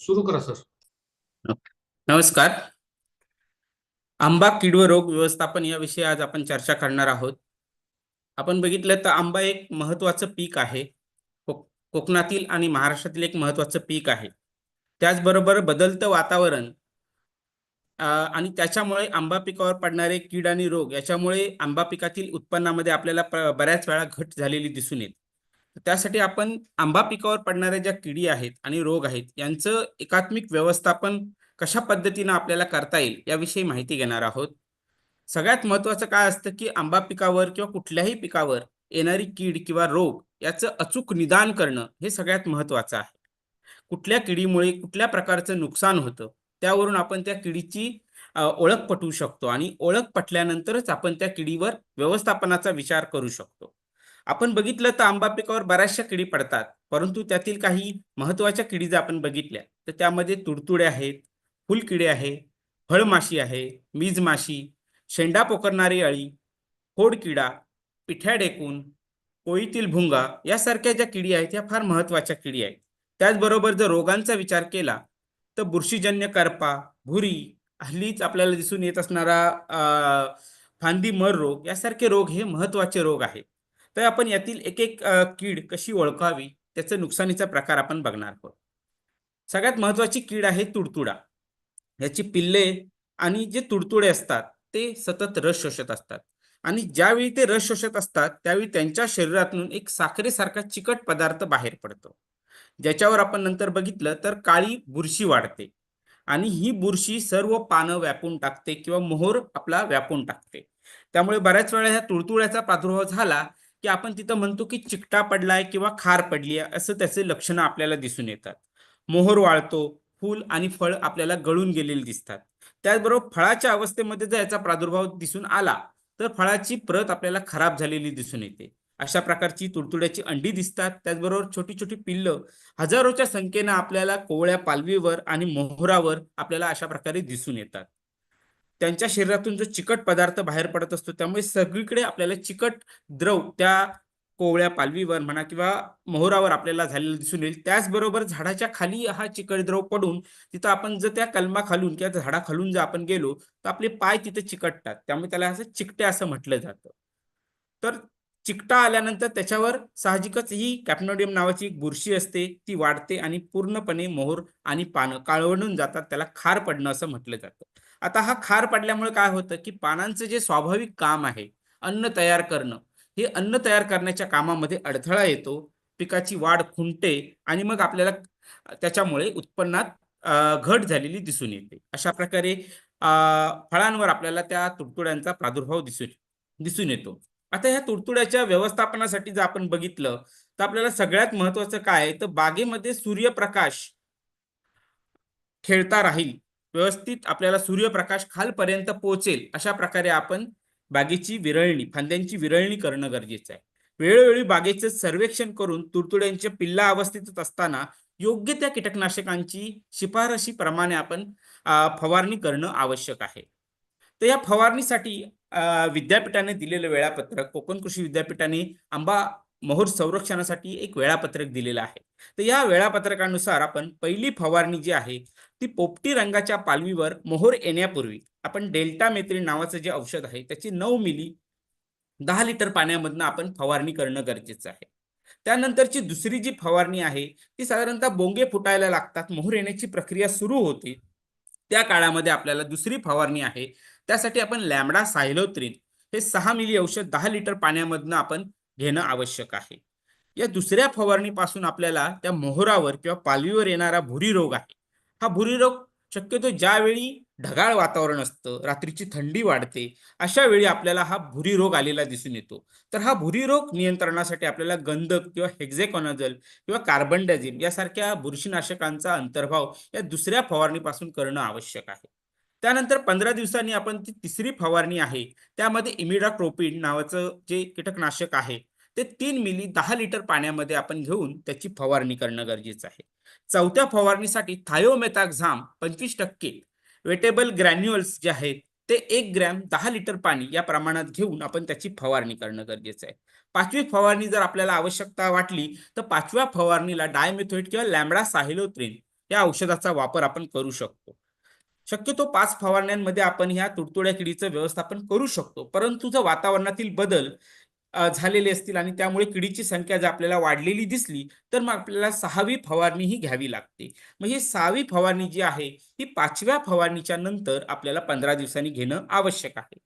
सुरू करा सर. नमस्कार. आंबा किड व रोग व्यवस्थापन याविषयी आज आपण चर्चा करणार आहोत. आपण बघितलं तर आंबा एक महत्वाचं पीक आहे. कोक कोकणातील आणि महाराष्ट्रातील एक महत्वाचं पीक आहे. त्याचबरोबर बदलतं वातावरण आणि त्याच्यामुळे आंबा पिकावर पडणारे कीड आणि रोग याच्यामुळे आंबा पिकातील उत्पन्नामध्ये आपल्याला बऱ्याच वेळा घट झालेली दिसून येते. त्यासाठी आपण आंबा पिकावर पडणाऱ्या ज्या किडी आहेत आणि रोग आहेत यांचं एकात्मिक व्यवस्थापन कशा पद्धतीनं आपल्याला करता येईल याविषयी माहिती घेणार आहोत. सगळ्यात महत्त्वाचं काय असतं की आंबा पिकावर किंवा कुठल्याही पिकावर येणारी कीड किंवा रोग याचं अचूक निदान करणं हे सगळ्यात महत्त्वाचं आहे. कुठल्या किडीमुळे कुठल्या प्रकारचं नुकसान होतं त्यावरून आपण त्या किडीची ओळख पटवू शकतो आणि ओळख पटल्यानंतरच आपण त्या किडीवर व्यवस्थापनाचा विचार करू शकतो. आपण बघितलं तर आंबा पिकावर बऱ्याचशा किडी पडतात परंतु त्यातील काही महत्त्वाच्या किडी जर आपण बघितल्या तर त्यामध्ये तुडतुडे आहेत फुलकिडे आहे फळमाशी आहे मीजमाशी शेंडा पोखरणारी अळी खोडकिडा पिठ्या डेकून कोळीतील भुंगा यासारख्या ज्या किडी आहेत या फार महत्त्वाच्या किडी आहेत. त्याचबरोबर जर रोगांचा विचार केला तर बुरशीजन्य करपा भुरी हल्लीच आपल्याला दिसून येत असणारा फांदी मर रोग यासारखे रोग हे महत्त्वाचे रोग आहेत. तर आपण यातील एक एक कीड कशी ओळखावी त्याचं नुकसानीचा प्रकार आपण बघणार आहोत. सगळ्यात महत्वाची कीड आहे तुडतुडा. याची पिल्ले आणि जे तुडतुडे असतात ते सतत रस शोषत असतात. आणि ज्यावेळी ते रस शोषत असतात त्यावेळी त्यांच्या शरीरातून एक साखरेसारखा चिकट पदार्थ बाहेर पडतो. ज्याच्यावर आपण नंतर बघितलं तर काळी बुरशी वाढते. आणि ही बुरशी सर्व पानं व्यापून टाकते किंवा मोहोर आपला व्यापून टाकते. त्यामुळे बऱ्याच वेळा ह्या तुडतुड्याचा प्रादुर्भाव झाला की आपण तिथं म्हणतो की चिकटा पडलाय किंवा खार पडली आहे असं त्याचे लक्षणं आपल्याला दिसून येतात. मोहोर वाळतो फूल आणि फळ आपल्याला गळून गेलेले दिसतात. त्याचबरोबर फळाच्या अवस्थेमध्ये जर याचा प्रादुर्भाव दिसून आला तर फळाची प्रत आपल्याला खराब झालेली दिसून येते. अशा प्रकारची तुडतुड्याची अंडी दिसतात. त्याचबरोबर छोटी छोटी पिल्लं हजारोच्या संख्येनं आपल्याला कोवळ्या पालवीवर आणि मोहरावर आपल्याला अशा प्रकारे दिसून येतात. त्यांच्या शरीरातून जो चिकट पदार्थ बाहेर पडत असतो त्यामुळे सगळीकडे आपल्याला चिकट द्रव त्या कोवळ्या पालवीवर म्हणा किंवा मोहरावर आपल्याला झालेलं दिसून येईल. त्याचबरोबर झाडाच्या खाली हा चिकट द्रव पडून तिथं आपण जर त्या कलमा खालून किंवा झाडा खालून जर आपण गेलो तर आपले पाय तिथे चिकटतात. त्यामुळे त्याला असं चिकटे असं म्हटलं जातं. तर चिकटा आल्यानंतर त्याच्यावर साहजिकच ही कॅपनोडियम नावाची एक बुरशी असते ती वाढते आणि पूर्णपणे मोहर आणि पानं काळवणून जातात त्याला खार पडणं असं म्हटलं जातं. आता हा खार पडल्यामुळे काय होतं की पानांचं जे स्वाभाविक काम आहे अन्न तयार करणं हे अन्न तयार करण्याच्या कामामध्ये अडथळा येतो पिकाची वाढ खुंटते आणि मग आपल्याला त्याच्यामुळे उत्पन्नात घट झालेली दिसून येते. अशा प्रकारे फळांवर आपल्याला त्या तुडतुड्यांचा प्रादुर्भाव दिसून दिसून येतो. आता ह्या तुडतुड्याच्या व्यवस्थापनासाठी जर आपण बघितलं तर आपल्याला सगळ्यात महत्वाचं काय आहे? तर बागेमध्ये सूर्यप्रकाश खेळता राहील. व्यवस्थित आपल्याला सूर्यप्रकाश खालपर्यंत पोहोचेल अशा प्रकारे आपण बागेची विरळणी फांद्यांची विरळणी करणं गरजेचं आहे. वेळोवेळी बागेचं सर्वेक्षण करून तुडतुड्यांच्या पिल्ला अवस्थेतच असताना योग्य त्या कीटकनाशकांची शिफारशीप्रमाणे आपण फवारणी करणं आवश्यक आहे. तर या फवारणीसाठी विद्यापीठाने दिलेलं वेळापत्रक कोकण कृषी विद्यापीठाने आंबा मोहोर संरक्षणासाठी एक वेळापत्रक दिलेलं आहे. तर या वेळापत्रकानुसार आपण पहिली फवारणी जी आहे ती पोपटी रंगाच्या पालवीवर मोहोर येण्यापूर्वी आपण डेल्टा मेथ्रिन नावाचं जे औषध आहे त्याची नऊ मिली दहा लिटर पाण्यामधनं आपण फवारणी करणं गरजेचं आहे. त्यानंतरची दुसरी जी फवारणी आहे ती साधारणतः बोंगे फुटायला लागतात मोहर येण्याची प्रक्रिया सुरू होते. त्या काळामध्ये आपल्याला दुसरी फवारणी आहे त्यासाठी आपण लॅमडा सायलोत्रीन हे सहा मिली औषध दहा लिटर पाण्यामधनं आपण घेणं आवश्यक आहे. या दुसऱ्या फवारणीपासून आपल्याला त्या मोहरावर किंवा पालवीवर येणारा भुरी रोग आहे. हा भुरी रोग शक्यतो ज्यावेळी ढगाळ वातावरण असतं रात्रीची थंडी वाढते अशा वेळी आपल्याला हा भुरी रोग आलेला दिसून येतो. तर हा भुरी रोग नियंत्रणासाठी आपल्याला गंधक किंवा हेक्झेकॉनाजल किंवा कार्बन डायझिम यासारख्या बुरशीनाशकांचा अंतर्भाव या दुसऱ्या फवारणीपासून करणं आवश्यक आहे. त्यानंतर पंधरा दिवसांनी आपण ती तिसरी फवारणी आहे त्यामध्ये इमिडाक्रोपिन नावाचं जे कीटकनाशक आहे ते तीन मिली दहा लिटर पाण्यामध्ये आपण घेऊन त्याची फवारणी करणं गरजेचं आहे. चौथ्या फवारणीसाठी थायोमेथाक्झाम पंचवीस टक्के. वेटेबल ग्रॅन्युअल्स जे आहेत ते एक ग्रॅम दहा लिटर पाणी या प्रमाणात घेऊन आपण त्याची फवारणी करणं गरजेचं आहे. पाचवी फवारणी जर आपल्याला आवश्यकता वाटली तर पाचव्या फवारणीला डायमेथोइट किंवा लॅमडा साहिलोत्रिन या औषधाचा वापर आपण करू शकतो. शक्यतो पाच फवारण्यांमध्ये आपण ह्या तुडतुड्या किडीचं व्यवस्थापन करू शकतो परंतु जर वातावरणातील बदल झालेले असतील आणि त्यामुळे किडीची संख्या जर आपल्याला वाढलेली दिसली तर मग आपल्याला सहावी फवारणी ही घ्यावी लागते. मग ही सहावी फवारणी जी आहे ही पाचव्या फवारणीच्या नंतर आपल्याला पंधरा दिवसांनी घेणं आवश्यक आहे.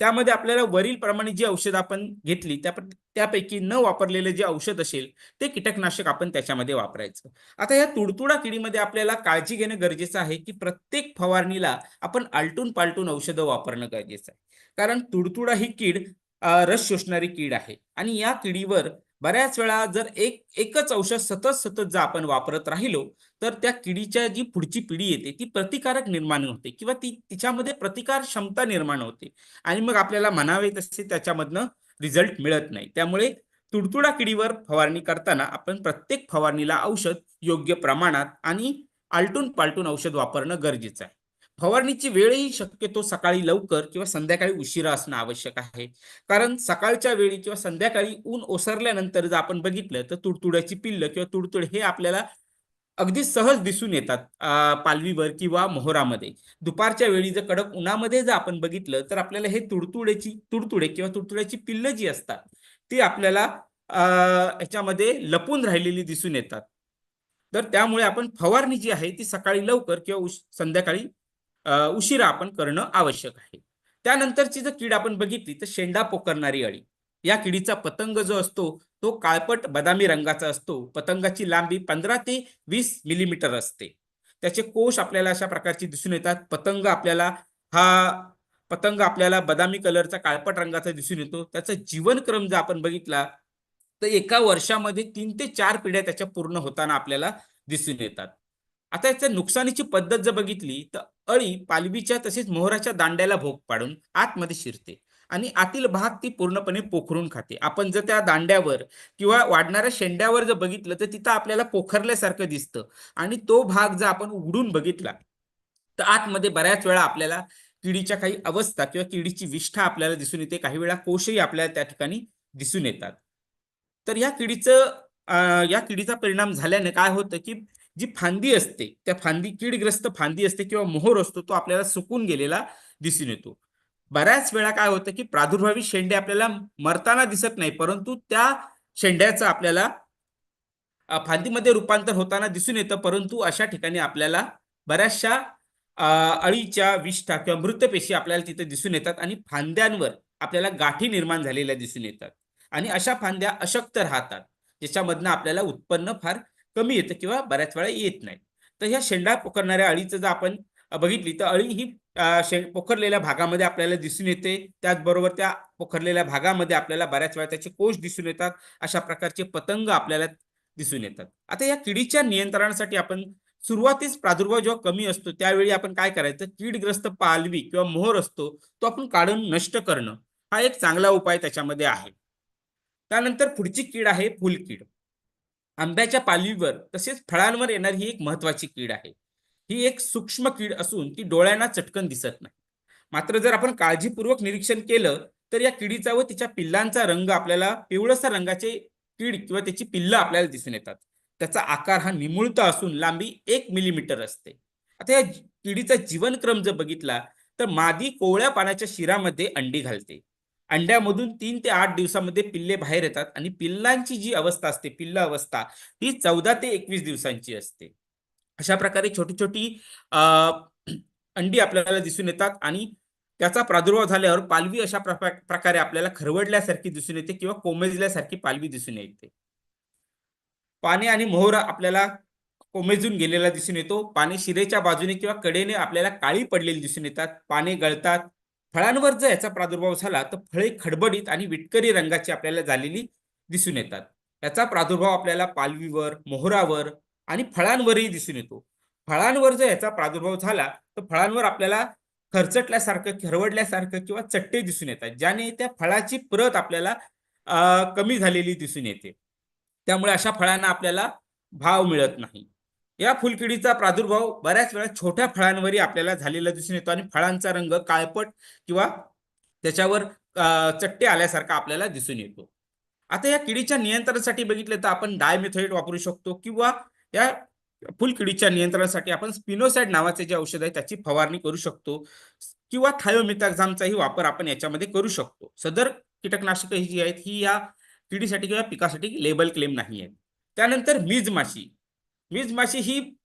त्यामध्ये आपल्याला वरील प्रमाणे जी औषध आपण घेतली त्या त्यापैकी न वापरलेलं जे औषध असेल ते कीटकनाशक आपण त्याच्यामध्ये वापरायचं. आता या तुडतुडा किडीमध्ये आपल्याला काळजी घेणं गरजेचं आहे की प्रत्येक फवारणीला आपण आलटून पालटून औषधं वापरणं गरजेचं आहे. कारण तुडतुडा ही कीड रस शोषणारी कीड आहे. आणि या किडीवर बऱ्याच वेळा जर एक एकच औषध सतत सतत जर आपण वापरत राहिलो तर त्या किडीच्या जी पुढची पिढी येते ती प्रतिकारक निर्माण होते किंवा ती तिच्यामध्ये प्रतिकार क्षमता निर्माण होते. आणि मग आपल्याला म्हणावे तसे त्याच्यामधनं रिझल्ट मिळत नाही. त्यामुळे तुडतुडा किडीवर फवारणी करताना आपण प्रत्येक फवारणीला औषध योग्य प्रमाणात आणि आलटून पालटून औषध वापरणं गरजेचं आहे. फवारणीची वेळही शक्यतो सकाळी लवकर किंवा संध्याकाळी उशिरा असणं आवश्यक आहे. कारण सकाळच्या वेळी किंवा संध्याकाळी ऊन ओसरल्यानंतर जर आपण बघितलं तर तुडतुड्याची पिल्ल किंवा तुडतुड हे आपल्याला अगदी सहज दिसून येतात पालवीवर किंवा मोहरामध्ये. दुपारच्या वेळी जर कडक उन्हामध्ये जर आपण बघितलं तर आपल्याला हे तुडतुड्याची तुडतुडे किंवा तुडतुड्याची पिल्ल जी असतात ती आपल्याला ह्याच्यामध्ये लपून राहिलेली दिसून येतात. तर त्यामुळे आपण फवारणी जी आहे ती सकाळी लवकर किंवा उश- संध्याकाळी उशिरा आपण करणं आवश्यक आहे. त्यानंतरची जर कीड आपण बघितली तर शेंडा पोकरणारी अळी. या किडीचा पतंग जो असतो तो काळपट बदामी रंगाचा असतो. पतंगाची लांबी पंधरा ते वीस मिलीमीटर असते. त्याचे कोश आपल्याला अशा प्रकारचे दिसून येतात. पतंग आपल्याला हा पतंग आपल्याला बदामी कलरचा काळपट रंगाचा दिसून येतो. त्याचा जीवनक्रम जर आपण बघितला तर एका वर्षामध्ये तीन ते चार पिढ्या त्याच्या पूर्ण होताना आपल्याला दिसून येतात. आता याच्या नुकसानीची पद्धत जर बघितली तर अळी पालवीच्या तसेच मोहराच्या दांड्याला भोग पाडून आतमध्ये शिरते आणि आतील भाग ती पूर्णपणे पोखरून खाते. आपण जर त्या दांड्यावर किंवा वाढणाऱ्या शेंड्यावर जर बघितलं तर तिथं आपल्याला पोखरल्यासारखं दिसतं आणि तो भाग जर आपण उघडून बघितला तर आतमध्ये बऱ्याच वेळा आपल्याला किडीच्या काही अवस्था किंवा किडीची विष्ठा आपल्याला दिसून येते. काही वेळा कोशही आपल्याला त्या ठिकाणी दिसून येतात. तर या किडीचं या किडीचा परिणाम झाल्याने काय होतं की जी फांदी असते त्या फांदी कीडग्रस्त फांदी असते किंवा मोहर असतो तो आपल्याला सुकून गेलेला दिसून येतो. बऱ्याच वेळा काय होतं की प्रादुर्भावी शेंडे आपल्याला मरताना दिसत नाही परंतु त्या शेंड्याचं आपल्याला फांदीमध्ये रूपांतर होताना दिसून येतं परंतु अशा ठिकाणी आपल्याला बऱ्याचशा अळीच्या विष्ठा किंवा मृत पेशी आपल्याला तिथे दिसून येतात आणि फांद्यांवर आपल्याला गाठी निर्माण झालेल्या दिसून येतात. आणि अशा फांद्या अशक्त राहतात ज्याच्यामधनं आपल्याला उत्पन्न फार कमी येतं किंवा बऱ्याच वेळा येत नाही. तर ह्या शेंडा पोखरणाऱ्या अळीचं जर आपण बघितली तर अळी ही पोखरलेल्या भागामध्ये आपल्याला दिसून येते. त्याचबरोबर त्या पोखरलेल्या भागामध्ये आपल्याला बऱ्याच वेळा त्याचे कोश दिसून येतात. अशा प्रकारचे पतंग आपल्याला दिसून येतात. आता या किडीच्या नियंत्रणासाठी आपण सुरुवातीस प्रादुर्भाव जेव्हा कमी असतो त्यावेळी आपण काय करायचं? कीडग्रस्त पालवी किंवा मोहर असतो तो आपण काढून नष्ट करणं. हा एक चांगला उपाय त्याच्यामध्ये आहे. त्यानंतर पुढची कीड आहे फुलकीड. आंब्याच्या पालवीवर तसेच फळांवर येणारी ही एक महत्वाची कीड आहे. ही एक सूक्ष्म कीड असून ती डोळ्यांना चटकन दिसत नाही. मात्र जर आपण काळजीपूर्वक निरीक्षण केलं तर या किडीचा व तिच्या पिल्लांचा रंग आपल्याला पिवळसर रंगाचे कीड किंवा त्याची पिल्लं आपल्याला दिसून येतात. त्याचा आकार हा निमुळता असून लांबी एक मिलीमीटर असते. आता या किडीचा जीवनक्रम जर बघितला तर मादी कोवळ्या पाण्याच्या शिरामध्ये अंडी घालते. अंड्यामधून तीन ते आठ दिवसामध्ये पिल्ले बाहेर येतात आणि पिल्लांची जी अवस्था असते पिल्ल अवस्था ती चौदा ते एकवीस दिवसांची असते. अशा प्रकारे छोटी छोटी अंडी आपल्याला दिसून येतात आणि त्याचा प्रादुर्भाव झाल्यावर पालवी अशा प्रकारे आपल्याला खरवडल्यासारखी दिसून येते किंवा कोमेजल्यासारखी पालवी दिसून येते. पाने आणि मोहर आपल्याला कोमेजून गेलेला दिसून येतो. पाने शिरेच्या बाजूने किंवा कडेने आपल्याला काळी पडलेली दिसून येतात. पाने गळतात. फळांवर जर याचा प्रादुर्भाव झाला तर फळे खडबडीत आणि विटकरी रंगाची आपल्याला झालेली दिसून येतात. याचा प्रादुर्भाव आपल्याला पालवीवर मोहरावर आणि फळांवरही दिसून येतो. फळांवर जर याचा प्रादुर्भाव झाला तर फळांवर आपल्याला खरचटल्यासारखं खरवडल्यासारखं किंवा चट्टे दिसून येतात ज्याने त्या फळाची प्रत आपल्याला कमी झालेली दिसून येते. त्यामुळे अशा फळांना आपल्याला भाव मिळत नाही. या फुलकिडीचा प्रादुर्भाव बऱ्याच वेळा छोट्या फळांवरही आपल्याला झालेला दिसून येतो आणि फळांचा रंग काळपट किंवा त्याच्यावर चट्टे आल्यासारखा आपल्याला दिसून येतो. आता या किडीच्या नियंत्रणासाठी बघितलं तर आपण डायमेथोएट वापरू शकतो किंवा या फुलकिडीच्या नियंत्रणासाठी आपण स्पिनोसाइड नावाचे जे औषध आहे त्याची फवारणी करू शकतो किंवा थायोमिथॅक्झामचाही वापर आपण याच्यामध्ये करू शकतो. सदर कीटकनाशकं ही जी आहेत ही या किडीसाठी किंवा पिकासाठी लेबल क्लेम नाही आहेत. त्यानंतर मीजमाशी. वीजमाशी मीज माशी ही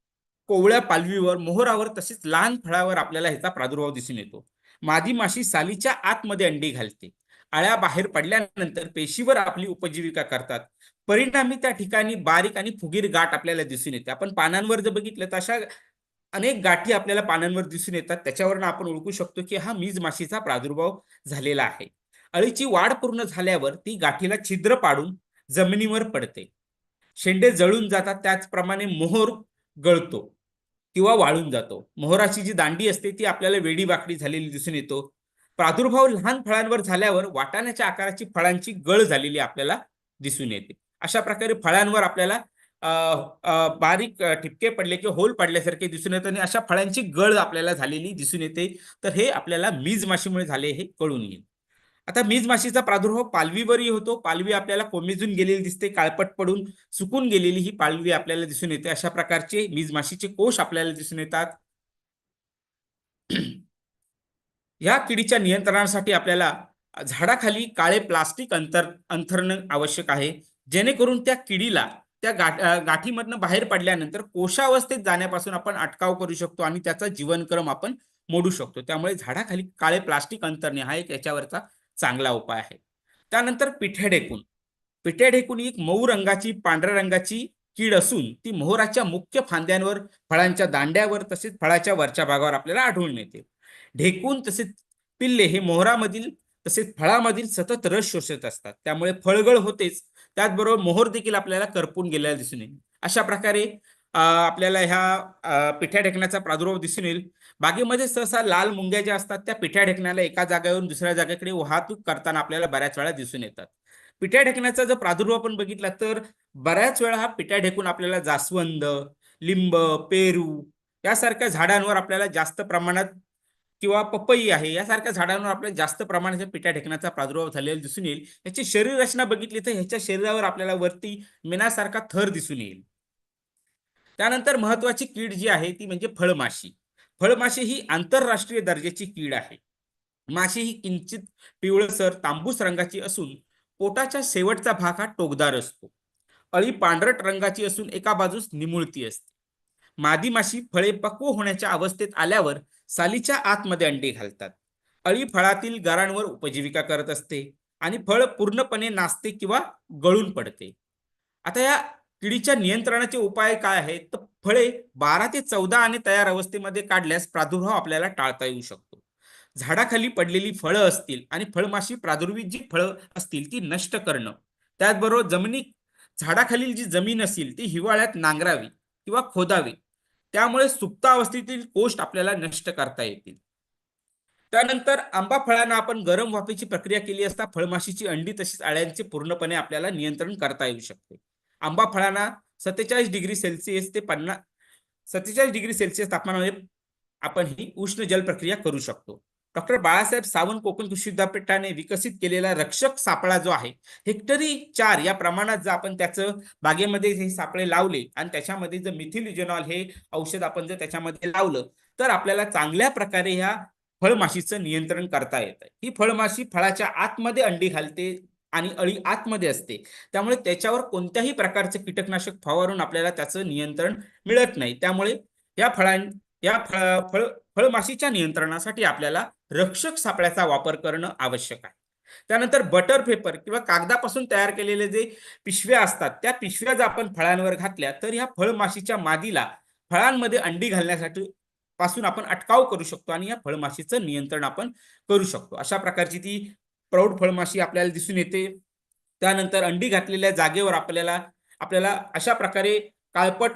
कोवळ्या पालवीवर मोहरावर तसेच लहान फळावर आपल्याला ह्याचा प्रादुर्भाव दिसून येतो. मादी माशी सालीच्या आतमध्ये अंडी घालते. आळ्या बाहेर पडल्यानंतर पेशीवर आपली उपजीविका करतात. परिणामी त्या ठिकाणी बारीक आणि फुगीर गाठ आपल्याला दिसून येते. आपण पानांवर जर बघितलं तर अशा अनेक गाठी आपल्याला पानांवर दिसून येतात. त्याच्यावरून आपण ओळखू शकतो की हा मीज माशीचा प्रादुर्भाव झालेला आहे. अळीची वाढ पूर्ण झाल्यावर ती गाठीला छिद्र पाडून जमिनीवर पडते. शेंडे जळून जातात त्याचप्रमाणे मोहर गळतो किंवा वाळून जातो. मोहराची जी दांडी असते ती आपल्याला वेडी बाकडी झालेली दिसून येतो. प्रादुर्भाव लहान फळांवर झाल्यावर वाटाण्याच्या आकाराची फळांची गळ झालेली आपल्याला दिसून येते. अशा प्रकारे फळांवर आपल्याला बारीक ठिपके पडले किंवा होल पडल्यासारखे दिसून येतं आणि अशा फळांची गळ आपल्याला झालेली दिसून येते. तर हे आपल्याला मीज माशीमुळे झाले हे कळून येईल. आता मीज माशीचा प्रादुर्भाव पालवीवरही होतो. पालवी आपल्याला कोमेजून गेलेली दिसते काळपट पडून सुकून गेलेली ही पालवी आपल्याला दिसून येते. अशा प्रकारचे मीज माशीचे कोश आपल्याला दिसून येतात. या किडीच्या नियंत्रणासाठी आपल्याला झाडाखाली काळे प्लास्टिक अंतर अंथरणं आवश्यक आहे. जेणेकरून त्या किडीला त्या गाठ गाठीमधनं बाहेर पडल्यानंतर कोशावस्थेत जाण्यापासून आपण अटकाव करू शकतो आणि त्याचा जीवनक्रम आपण मोडू शकतो. त्यामुळे झाडाखाली काळे प्लास्टिक अंतरणे हा एक याच्यावरचा चांगला उपाय आहे. त्यानंतर पिठ्या ढेकून. पिठ्या ढेकून एक मऊ रंगाची पांढऱ्या रंगाची कीड असून ती मोहराच्या मुख्य फांद्यांवर फळांच्या दांड्यावर तसेच फळाच्या वरच्या भागावर आपल्याला आढळून येते. ढेकून तसेच पिल्ले हे मोहरामधील तसेच फळामधील सतत रस शोषत असतात. त्यामुळे फळगळ होतेच. त्याचबरोबर मोहर देखील आपल्याला करपून गेलेला दिसून येईल. अशा प्रकारे आपल्याला ह्या पिठ्या ढेकण्याचा प्रादुर्भाव दिसून येईल. बागेमध्ये सहसा लाल मुंग्या ज्या असतात त्या पिठ्या ढेकण्याला एका जागेवरून दुसऱ्या जागेकडे वाहतूक करताना आपल्याला बऱ्याच वेळा दिसून येतात. पिठ्या ढेकण्याचा जर प्रादुर्भाव आपण बघितला तर बऱ्याच वेळा हा पिठ्या ढेकून आपल्याला जास्वंद लिंब पेरू यासारख्या झाडांवर आपल्याला जास्त प्रमाणात किंवा पपई आहे यासारख्या झाडांवर आपल्याला जास्त प्रमाणात पिठ्या ढेकण्याचा प्रादुर्भाव झालेला दिसून येईल. याची शरीर रचना बघितली तर ह्याच्या शरीरावर आपल्याला वरती मेनासारखा थर दिसून येईल. त्यानंतर महत्वाची कीड जी आहे ती म्हणजे फळमाशी. फळमाशी ही आंतरराष्ट्रीय दर्जाची कीड आहे. माशी ही किंचित पिवळसर तांबूस रंगाची असून पोटाच्या शेवटचा भाग हा टोकदार असतो. अळी पांढरट रंगाची असून एका बाजूस निमुळती असते. मादी माशी फळे पक्व होण्याच्या अवस्थेत आल्यावर सालीच्या आतमध्ये अंडे घालतात. अळी फळातील गारांवर उपजीविका करत असते आणि फळ पूर्णपणे नाचते किंवा गळून पडते. आता या किडीच्या नियंत्रणाचे उपाय काय आहेत? तर फळे बारा ते चौदा आणि तयार अवस्थेमध्ये काढल्यास प्रादुर्भाव आपल्याला टाळता येऊ शकतो. झाडाखाली पडलेली फळं असतील आणि फळमाशी प्रादुर्भित जी फळं असतील ती नष्ट करणं. त्याचबरोबर जमिनी झाडाखालील जी जमीन असेल ती हिवाळ्यात नांगरावी किंवा खोदावी. त्यामुळे सुप्त अवस्थेतील कोष्ट आपल्याला नष्ट करता येतील. त्यानंतर आंबा फळांना आपण गरम वाफेची प्रक्रिया केली असता फळमाशीची अंडी तसेच आळ्यांचे पूर्णपणे आपल्याला नियंत्रण करता येऊ शकते. आंबा फळांना सत्तेचाळीस डिग्री सेल्सिअस ते पन्नास सत्तेचाळीस डिग्री सेल्सिअस तापमानामध्ये आपण ही उष्ण जल प्रक्रिया करू शकतो. डॉक्टर बाळासाहेब सावंत कोकण कृषी विद्यापीठाने विकसित केलेला रक्षक सापळा जो आहे हेक्टरी चार या प्रमाणात जर आपण त्याचं बागेमध्ये हे सापळे लावले आणि त्याच्यामध्ये जर मिथिल इजेनॉल हे औषध आपण जर त्याच्यामध्ये लावलं तर आपल्याला चांगल्या प्रकारे ह्या फळमाशीचं नियंत्रण करता येतं. ही फळमाशी फळाच्या आतमध्ये अंडी घालते आणि अळी आतमध्ये असते. त्यामुळे त्याच्यावर कोणत्याही प्रकारचे कीटकनाशक फवारून आपल्याला त्याचं नियंत्रण मिळत नाही. त्यामुळे या फळां या फळ फळ फळमाशीच्या नियंत्रणासाठी आपल्याला रक्षक सापळ्याचा वापर करणं आवश्यक आहे. त्यानंतर बटर पेपर किंवा कागदापासून तयार केलेले जे पिशव्या असतात त्या पिशव्या जर आपण फळांवर घातल्या तर ह्या फळमाशीच्या मादीला फळांमध्ये अंडी घालण्यासाठी पासून आपण अटकाव करू शकतो आणि या फळमाशीचं नियंत्रण आपण करू शकतो. अशा प्रकारची ती प्रौढ फळमाशी आपल्याला दिसून येते. त्यानंतर अंडी घातलेल्या जागेवर आपल्याला आपल्याला अशा प्रकारे काळपट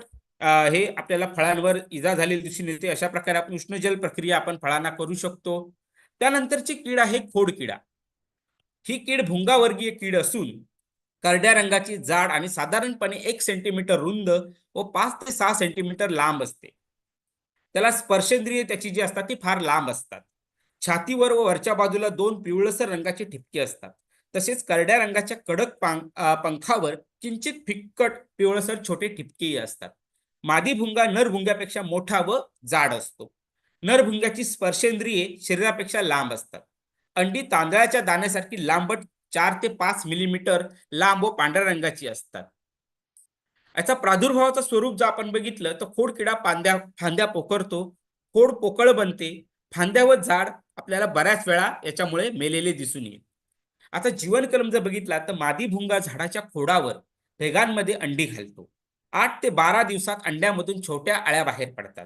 हे आपल्याला फळांवर इजा झालेली दिसून येते. अशा प्रकारे आपण उष्णजल प्रक्रिया आपण फळांना करू शकतो. त्यानंतरची कीड आहे खोडकिडा ही कीड भुंगावर्गीय कीड असून करड्या रंगाची जाड आणि साधारणपणे एक सेंटीमीटर रुंद व पाच ते सहा सेंटीमीटर लांब असते. त्याला स्पर्शेंद्रिय त्याची जी असतात ती फार लांब असतात. छातीवर व वरच्या बाजूला दोन पिवळसर रंगाचे ठिपके असतात. तसेच करड्या रंगाच्या कडक पंखावर किंचित फिक्कट पिवळसर छोटे ठिपकेही असतात. मादी भुंगा नर भुंग्यापेक्षा मोठा व जाड असतो. नर भुंग्याची स्पर्शेंद्रिये शरीरापेक्षा लांब असतात. अंडी तांदळाच्या दाण्यासारखी लांबट चार ते पाच मिलीमीटर लांब व पांढऱ्या रंगाची असतात. याचा प्रादुर्भावाचं स्वरूप जर आपण बघितलं तर खोडकिडा पांद्या फांद्या पोखरतो. खोड पोकळ बनते. फांद्या व जाड आपल्याला बऱ्याच वेळा याच्यामुळे मेलेले दिसून येईल. आता जीवनक्रम जर बघितला तर मादी भुंगा झाडाच्या खोडावर भेगांमध्ये अंडी घालतो. आठ ते बारा दिवसात अंड्यामधून छोट्या अळ्या बाहेर पडतात.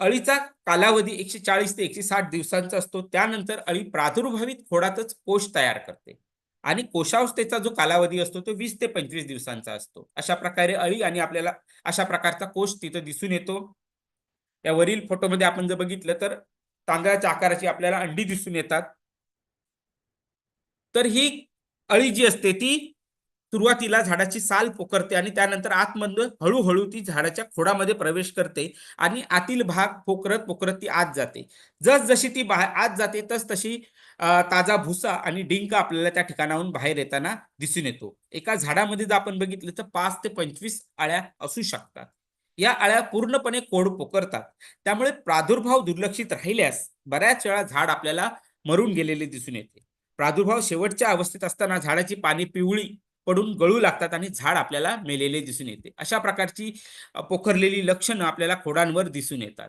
अळीचा कालावधी एकशे चाळीस ते एकशे साठ दिवसांचा असतो. त्यानंतर अळी प्रादुर्भावित खोडातच कोश तयार करते. आणि कोशावस्थेचा जो कालावधी असतो तो वीस ते पंचवीस दिवसांचा असतो. अशा प्रकारे अळी आणि आपल्याला अशा प्रकारचा कोश तिथं दिसून येतो. या वरील फोटोमध्ये आपण जर बघितलं तर तांदळाच्या आकाराची आपल्याला अंडी दिसून येतात. तर ही अळी जी असते ती सुरुवातीला झाडाची साल पोखरते आणि त्यानंतर आतमधून हळूहळू ती झाडाच्या खोडामध्ये प्रवेश करते आणि आतील भाग पोखरत पोखरत ती आत जाते. जस जशी ती बाहेर आत जाते तस तशी ताजा भुसा आणि डिंक आपल्याला त्या ठिकाणाहून बाहेर येताना दिसून येतो. एका झाडामध्ये जर आपण बघितलं तर पाच ते पंचवीस अळ्या असू शकतात. या अळ्या पूर्णपणे कोड पोकरतात. त्यामुळे प्रादुर्भाव दुर्लक्षित राहिल्यास बऱ्याच वेळा झाड आपल्याला मरून गेलेले दिसून येते. प्रादुर्भाव शेवटच्या अवस्थेत असताना झाडाची पाने पिवळी पडून गळू लागतात आणि झाड आपल्याला मेलेले दिसून येते. अशा प्रकारची पोखरलेली लक्षणं आपल्याला खोडांवर दिसून येतात.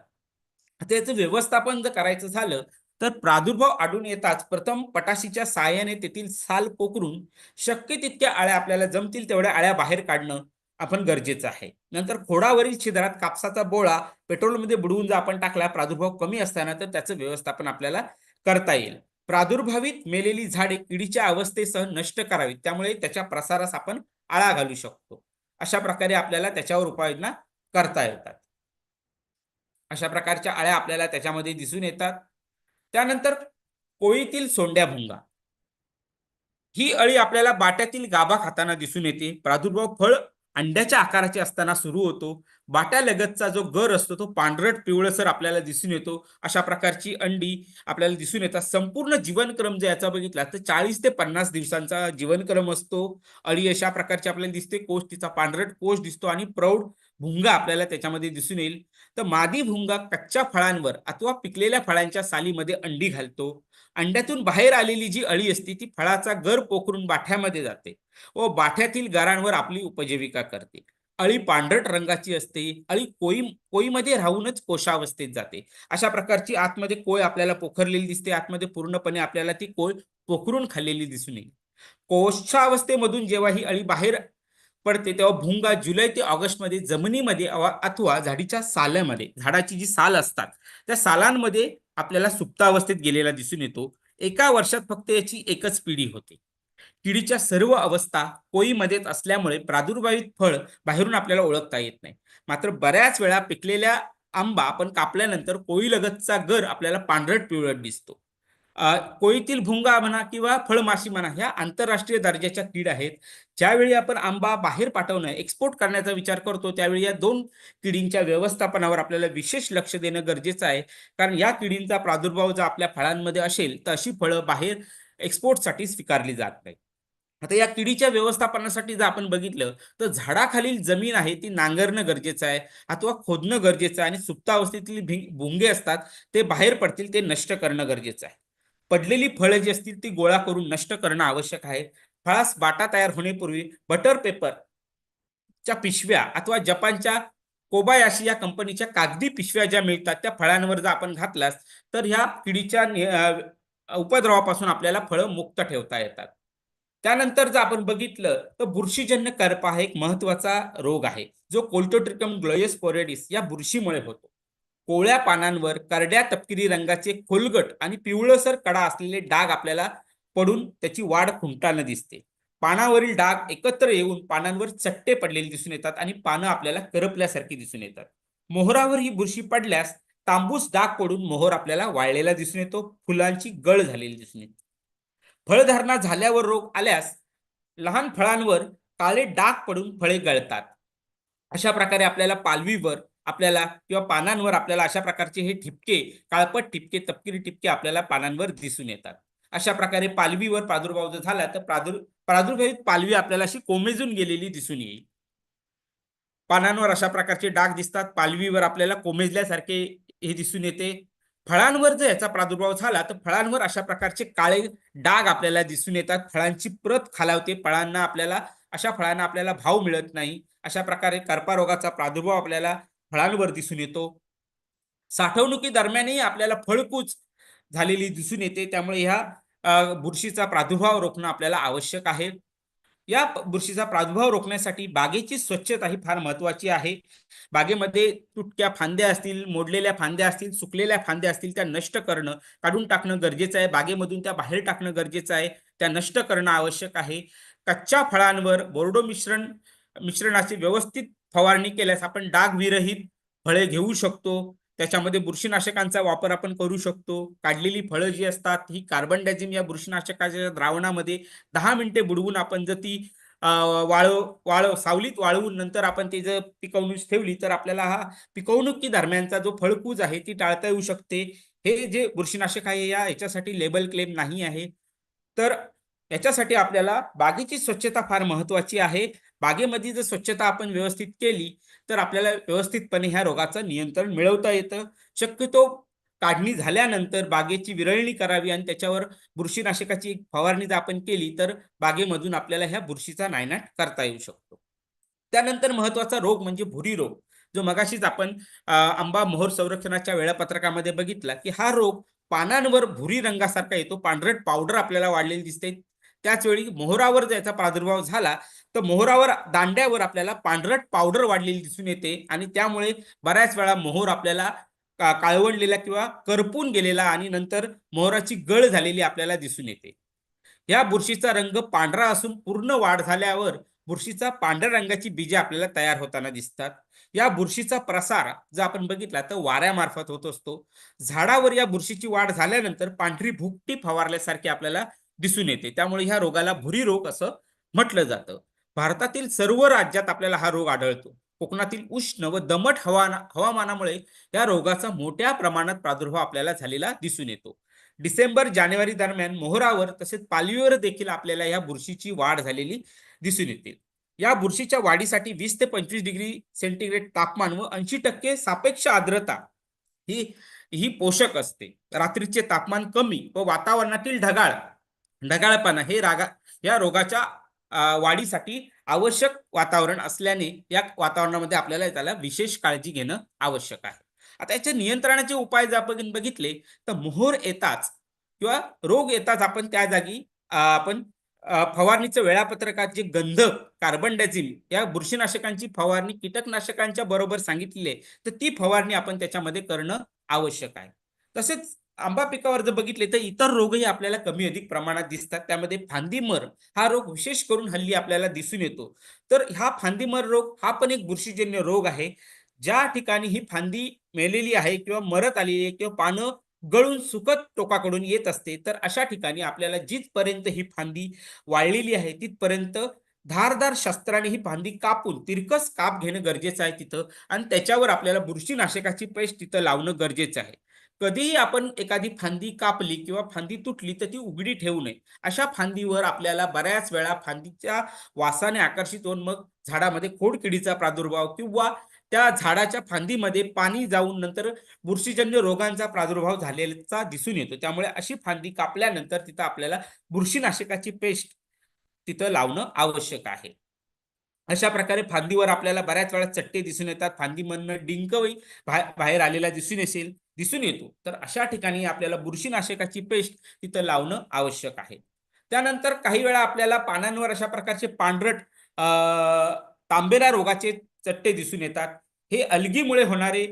त्याचं व्यवस्थापन जर करायचं झालं तर प्रादुर्भाव आढळून येताच प्रथम पटाशीच्या साहाय्याने तेथील साल पोखरून शक्य तितक्या अळ्या आपल्याला जमतील तेवढ्या अळ्या बाहेर काढणं आपण गरजेचं आहे. नंतर खोडावरील छिद्रात कापसाचा बोळा पेट्रोलमध्ये बुडवून जर आपण टाकला प्रादुर्भाव कमी असताना तर त्याचं व्यवस्थापन आपल्याला करता येईल. प्रादुर्भावित मेलेली झाडे किडीच्या अवस्थेसह नष्ट करावीत त्यामुळे त्याच्या प्रसारास आपण आळा घालू शकतो. अशा प्रकारे आपल्याला त्याच्यावर उपाययोजना करता येतात. अशा प्रकारच्या आळ्या आपल्याला त्याच्यामध्ये दिसून येतात. त्यानंतर कोळीतील सोंड्या भुंगा. ही अळी आपल्याला बाट्यातील गाभा खाताना दिसून येते. प्रादुर्भाव फळ अंड्याच्या आकाराचे असताना सुरू होतो. बाट्यालगतचा जो गर असतो तो पांढरट पिवळसर आपल्याला दिसून येतो. अशा प्रकारची अंडी आपल्याला दिसून येतात. संपूर्ण जीवनक्रम जर याचा बघितला तर चाळीस ते पन्नास दिवसांचा जीवनक्रम असतो. अळी अशा प्रकारची आपल्याला दिसते. कोश तिचा पांढरट कोश दिसतो आणि प्रौढ भुंगा आपल्याला त्याच्यामध्ये दिसून येईल. तर मादी भुंगा कच्च्या फळांवर अथवा पिकलेल्या फळांच्या सालीमध्ये अंडी घालतो. अंड्यातून बाहेर आलेली जी अळी असते ती फळाचा गर पोखरून बाठ्यामध्ये जाते व बाठ्यातील गारांवर आपली उपजीविका करते. अळी पांढरट रंगाची असते अळी कोई कोईमध्ये राहूनच कोशावस्थेत जाते. अशा प्रकारची आतमध्ये कोय आपल्याला पोखरलेली दिसते आतमध्ये पूर्णपणे आपल्याला ती कोय पोखरून खाल्लेली दिसून येईल. कोशावस्थेमधून जेव्हा ही अळी बाहेर पडते तेव्हा भुंगा जुलै ते ऑगस्टमध्ये जमिनीमध्ये अवा- अथवा झाडीच्या साल्यामध्ये झाडाची जी साल असतात त्या सालांमध्ये आपल्याला सुप्तावस्थेत गेलेला दिसून येतो. एका वर्षात फक्त याची एकच पिढी होते. किडीच्या सर्व अवस्था कोळीमध्येच असल्यामुळे प्रादुर्भावित फळ बाहेरून आपल्याला ओळखता येत नाही. मात्र बऱ्याच वेळा पिकलेल्या आंबा आपण कापल्यानंतर कोळीलगतचा गर आपल्याला पांढरट पिवळट दिसतो. कोळीतील भुंगा म्हणा किंवा फळमाशी म्हणा ह्या आंतरराष्ट्रीय दर्जाच्या कीड आहेत. ज्यावेळी आपण आंबा बाहेर पाठवणं एक्सपोर्ट करण्याचा विचार करतो त्यावेळी या दोन किडींच्या व्यवस्थापनावर आपल्याला विशेष लक्ष देणं गरजेचं आहे. कारण या किडींचा प्रादुर्भाव जर आपल्या फळांमध्ये असेल तर अशी फळं बाहेर एक्सपोर्टसाठी स्वीकारली जात नाही आता या किडीच्या व्यवस्थापनासाठी जर आपण बघितलं तर झाडाखालील जमीन आहे ती नांगरणं गरजेचं आहे अथवा खोदणं गरजेचं आहे आणि सुप्तावस्थेतील भुंगे असतात ते बाहेर पडतील ते नष्ट करणं गरजेचं आहे. पडलेली फळं जी असतील ती गोळा करून नष्ट करणं आवश्यक आहे. फळास बाटा तयार होण्यापूर्वी बटर पेपर च्या पिशव्या अथवा जपानच्या कोबायाशी या कंपनीच्या कागदी पिशव्या ज्या मिळतात त्या फळांवर जर आपण घातल्यास तर ह्या किडीच्या उपद्रवापासून आपल्याला फळं मुक्त ठेवता येतात. त्यानंतर जर आपण बघितलं तर बुरशीजन्य करपा हा एक महत्त्वाचा रोग आहे. जो कोल्टोट्रिकम ग्लोयोस्पोरेडिस या बुरशीमुळे होतो. कोवळ्या पानांवर करड्या तपकिरी रंगाचे खोलगट आणि पिवळसर कडा असलेले डाग आपल्याला पडून त्याची वाढ खुंटाने दिसते. पानावरील डाग एकत्र येऊन पानांवर चट्टे पडलेले दिसून येतात आणि पानं आपल्याला करपल्यासारखी दिसून येतात. मोहरावर ही बुरशी पडल्यास तांबूस डाग पडून मोहर आपल्याला वाळलेला दिसून येतो फुलांची गळ झालेली दिसून येते. फळधारणा झाल्यावर रोग आल्यास लहान फळांवर काळे डाग पडून फळे गळतात. अशा प्रकारे आपल्याला पालवीवर आपल्याला किंवा पानांवर आपल्याला अशा प्रकारचे हे ठिपके काळपट ठिपके तपकिरी ठिपके आपल्याला पानांवर दिसून येतात. अशा प्रकारे पालवीवर प्रादुर्भाव जर झाला तर प्रादुर् प्रादुर्भावित पालवी आपल्याला अशी कोमेजून गेलेली दिसून येईल. पानांवर अशा प्रकारचे डाग दिसतात पालवीवर आपल्याला कोमेजल्यासारखे हे दिसून येते. फळांवर जर याचा प्रादुर्भाव झाला तर फळांवर अशा प्रकारचे काळे डाग आपल्याला दिसून येतात. फळांची प्रत खालावते फळांना आपल्याला अशा फळांना आपल्याला भाव मिळत नाही. अशा प्रकारे कर्पारोगाचा प्रादुर्भाव आपल्याला फळांवर दिसून येतो. साठवणुकी दरम्यानही आपल्याला फळकूच झालेली दिसून येते. त्यामुळे ह्या बुरशीचा प्रादुर्भाव रोखणं आपल्याला आवश्यक आहे. या बुरशीचा प्रादुर्भाव रोखण्यासाठी बागेची स्वच्छता ही फार महत्वाची आहे. बागेमध्ये तुटक्या फांद्या असतील मोडलेल्या फांद्या असतील सुकलेल्या फांद्या असतील त्या नष्ट करणं काढून टाकणं गरजेचं आहे. बागेमधून त्या बाहेर टाकणं गरजेचं आहे. त्या नष्ट करणं आवश्यक आहे. कच्च्या फळांवर बोर्डो मिश्रण मिश्रणाचे व्यवस्थित फवारणी केल्यास आपण डाग विरहित फळे घेऊ शकतो. त्याच्यामध्ये बुरशीनाशकांचा वापर आपण करू शकतो. काढलेली फळं जी असतात ही कार्बन डायझिम या बुरशीनाशकाच्या द्रावणामध्ये दहा मिनिटे बुडवून आपण जर ती वाळव वाळव सावलीत वाळवून नंतर आपण ती जर पिकवणूक ठेवली तर आपल्याला हा पिकवणुकी दरम्यानचा जो फळकूज आहे ती टाळता येऊ शकते. हे जे बुरशीनाशक आहे या याच्यासाठी लेबल क्लेम नाही आहे. तर याच्यासाठी आपल्याला बागेची स्वच्छता फार महत्वाची आहे. बागेमध्ये जर स्वच्छता आपण व्यवस्थित केली तर आपल्याला व्यवस्थितपणे ह्या रोगाचं नियंत्रण मिळवता येतं. शक्यतो काढणी झाल्यानंतर बागेची विरळणी करावी आणि त्याच्यावर बुरशीनाशकाची एक फवारणी जर आपण केली तर बागेमधून आपल्याला ह्या बुरशीचा नायनाट करता येऊ शकतो. त्यानंतर महत्त्वाचा रोग म्हणजे भुरी रोग. जो मगाशीच आपण आंबा मोहर संरक्षणाच्या वेळापत्रकामध्ये बघितला की हा रोग पानांवर भुरी रंगासारखा येतो पांढरट पावडर आपल्याला वाढलेली दिसते त्याच वेळी मोहरावर जर प्रादुर्भाव झाला तर मोहरावर दांड्यावर आपल्याला पांढरट पावडर वाढलेली दिसून येते आणि त्यामुळे बऱ्याच वेळा मोहर आपल्याला काळवडलेला किंवा करपून गेलेला आणि नंतर मोहराची गळ झालेली आपल्याला दिसून येते. या बुरशीचा रंग पांढरा असून पूर्ण वाढ झाल्यावर बुरशीचा पांढऱ्या रंगाची बीजे आपल्याला तयार होताना दिसतात. या बुरशीचा प्रसार जर आपण बघितला तर वाऱ्यामार्फत होत असतो. झाडावर या बुरशीची वाढ झाल्यानंतर पांढरी भुकटी फवारल्यासारखी आपल्याला दिसून येते. त्यामुळे ह्या रोगाला भुरी रोग असं म्हटलं जातं. भारतातील सर्व राज्यात आपल्याला हा रोग आढळतो. कोकणातील उष्ण व दमट हवा हवामानामुळे या रोगाचा मोठ्या प्रमाणात प्रादुर्भाव आपल्याला झालेला दिसून येतो. डिसेंबर जानेवारी दरम्यान मोहरावर तसेच पालवीवर देखील आपल्याला या बुरशीची वाढ झालेली दिसून येते. या बुरशीच्या वाढीसाठी वीस ते पंचवीस डिग्री सेंटीग्रेड तापमान व ऐंशी टक्के सापेक्ष आर्द्रता ही ही पोषक असते. रात्रीचे तापमान कमी व वातावरणातील ढगाळ ढगाळपणा हे रागा या रोगाच्या वाढीसाठी आवश्यक वातावरण असल्याने या वातावरणामध्ये आपल्याला त्याला विशेष काळजी घेणं आवश्यक आहे. आता याच्या नियंत्रणाचे उपाय जर आपण बघितले तर मोहोर येताच किंवा रोग येताच आपण त्या जागी आपण फवारणीचं वेळापत्रकात जे गंधक कार्बन डायझिम या बुरशीनाशकांची फवारणी कीटकनाशकांच्या बरोबर सांगितलेली आहे तर ती फवारणी आपण त्याच्यामध्ये करणं आवश्यक आहे. तसेच आंबा पिकावर जर बघितले तर इतर रोगही आपल्याला कमी अधिक प्रमाणात दिसतात. त्यामध्ये फांदीमर हा रोग विशेष करून हल्ली आपल्याला दिसून येतो. तर हा फांदीमर रोग हा पण एक बुरशीजन्य रोग आहे. ज्या ठिकाणी ही फांदी मेलेली आहे किंवा मरत आलेली आहे किंवा पानं गळून सुकत टोकाकडून येत असते तर अशा ठिकाणी आपल्याला जिथपर्यंत ही फांदी वाळलेली आहे तिथपर्यंत धारदार शस्त्राने ही फांदी कापून तिरकस काप घेणं गरजेचं आहे तिथं. आणि त्याच्यावर आपल्याला बुरशीनाशकाची पेस्ट तिथं लावणं गरजेचं आहे. कधीही आपण एखादी फांदी कापली किंवा फांदी तुटली तर ती उघडी ठेवू नये. अशा फांदीवर आपल्याला बऱ्याच वेळा फांदीच्या वासाने आकर्षित होऊन मग झाडामध्ये खोडकिडीचा प्रादुर्भाव किंवा त्या झाडाच्या फांदीमध्ये पाणी जाऊन नंतर बुरशीजन्य रोगांचा प्रादुर्भाव झालेला दिसून येतो. त्यामुळे अशी फांदी कापल्यानंतर तिथं आपल्याला बुरशीनाशकाची पेस्ट तिथं लावणं आवश्यक आहे. अशा प्रकारे फांदीवर आपल्याला बऱ्याच वेळा चट्टे दिसून येतात. फांदीमधनं डिंकही बाहेर बाहेर आलेला दिसून येईल दिसून येतो. तर अशा ठिकाणी आपल्याला बुरशीनाशकाची पेस्ट तिथं लावणं आवश्यक आहे. त्यानंतर काही वेळा आपल्याला पानांवर अशा प्रकारचे पांढरट तांबेरा रोगाचे चट्टे दिसून येतात. हे अलगीमुळे होणारे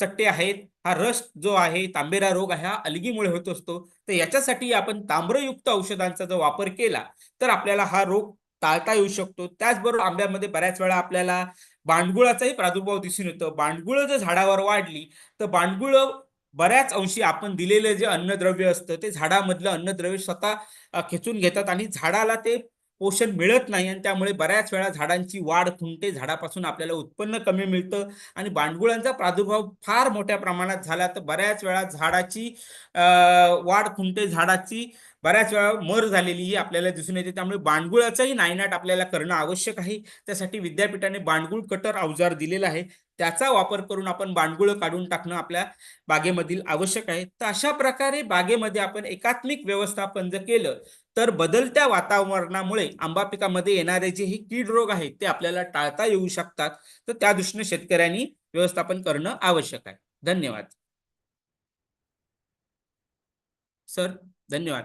चट्टे आहेत. हा रस जो आहे तांबेरा रोग हा अलगीमुळे होत असतो. तर याच्यासाठी आपण ताम्रयुक्त औषधांचा जर वापर केला तर आपल्याला हा रोग टाळता येऊ शकतो. त्याचबरोबर आंब्यामध्ये बऱ्याच वेळा आपल्याला बांडगुळाचाही प्रादुर्भाव दिसून येतो. बांडगुळं जर झाडावर वाढली तर बांडगुळं बऱ्याच अंशी आपण दिलेलं जे अन्नद्रव्य असतं ते झाडामधलं अन्नद्रव्य स्वतः खेचून घेतात आणि झाडाला ते पोषण मिळत नाही आणि त्यामुळे बऱ्याच वेळा झाडांची वाढ खुंटते झाडापासून आपल्याला उत्पन्न कमी मिळतं आणि भांडगुळांचा प्रादुर्भाव फार मोठ्या प्रमाणात झाला तर बऱ्याच वेळा झाडाची वाढ खुंटते झाडाची बऱ्याच वेळा मर झालेली ही आपल्याला दिसून येते. त्यामुळे बांडगुळाचाही नायनाट आपल्याला करणं आवश्यक आहे. त्यासाठी विद्यापीठाने बांडगुळ कटर अवजार दिलेला आहे. त्याचा वापर करून आपण बांडगुळं काढून टाकणं आपल्या बागेमधील आवश्यक आहे. तर अशा प्रकारे बागेमध्ये आपण एकात्मिक व्यवस्थापन जर केलं तर बदलत्या वातावरणामुळे आंबा पिकामध्ये येणारे जे हे कीड रोग आहेत ते आपल्याला टाळता येऊ शकतात. तर त्या दृष्टीने शेतकऱ्यांनी व्यवस्थापन करणं आवश्यक आहे. धन्यवाद. सर धन्यवाद.